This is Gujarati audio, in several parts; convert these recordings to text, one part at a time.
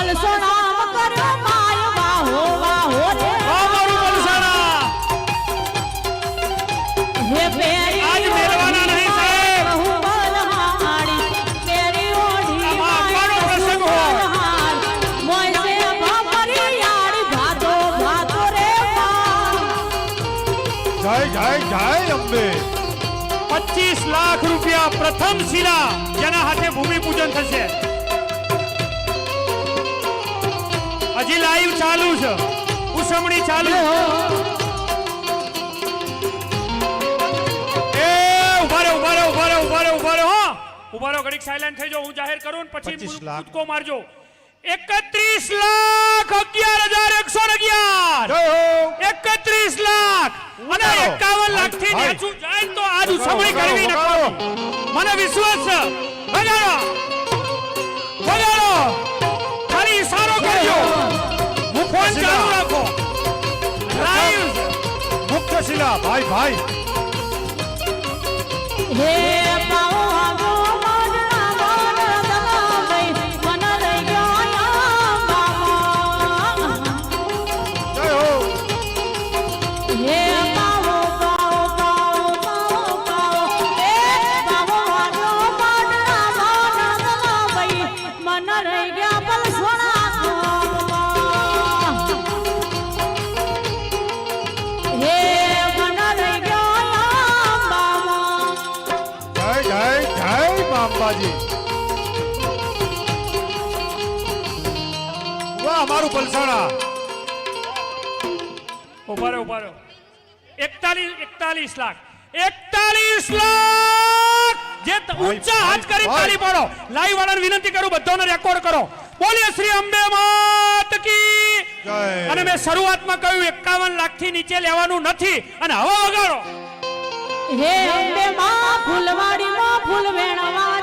પલસોણામ કર્યો માય વાહો વાહો રે અમારું પલસાણા હે પેરી આજ મેળવાના નહીં, સાહેબ. બહુ બલહારી, પેરી ઓઢી આમાં પ્રસંગ હોય. મોય સે ભાભરી યારી ભાતો ભાતો રે જય જય જય અંબે પચીસ લાખ રૂપિયા પ્રથમ શિલા જેના હાથે ભૂમિ પૂજન થશે હજી લાઈવ ચાલુ છે. ઉસમણી ચાલુ. એ ઊભા રહો ઊભા રહો ઊભા રહો ઊભા રહો ઊભા રહો હો. ઊભા રહો ઘડીક સાયલેન્ટ થઈ જાઓ હું જાહેર કરું ને પછી 25 લાખ. કૂદકો મારજો. એકત્રીસ લાખ અગિયાર હજાર એકસો અગિયાર. એકત્રીસ લાખ. અને એકાવન લાખથી. નીચું જાય તો આજ ઉસમણી કરવી. મને વિશ્વાસ છે. શિલા ભાઈ ભાઈ. હે પાઓ મા અંબાજી. વાહ મારું પલસાણા. ઊભા રહો ઊભા રહો. એકતાલીસ એકતાલીસ લાખ. એકતાલીસ લાખ! જે ઊંચા હાથ કરી. તાળી પાડો. લાઈવ વાળાને વિનંતી કરું બધાને રેકોર્ડ કરો. બોલીએ શ્રી અંબે માત કી! અને મેં શરૂઆતમાં કહ્યું એકાવન લાખથી નીચે લેવાનું નથી. અને હવા વગાડો હે અંબે માં ફૂલવાડી માં ફૂલ વેણવા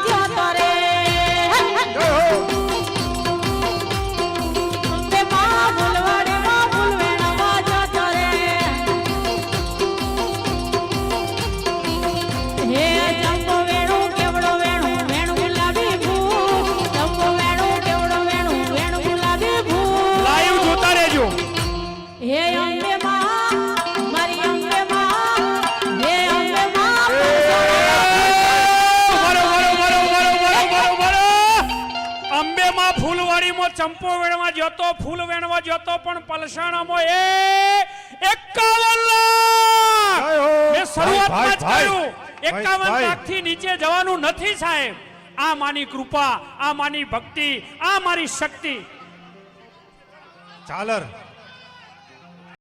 ચંપો વેણવા જતો ફૂલ વેણવા જતો પણ પલસાણામાં એ એકાવન લાખ! શરૂઆતમાં જ કહ્યું એકાવન ભાઈ. લાખથી નીચે જવાનું નથી સાહેબ. આ માની કૃપા આ માની ભક્તિ આ મારી શક્તિ. ચાલર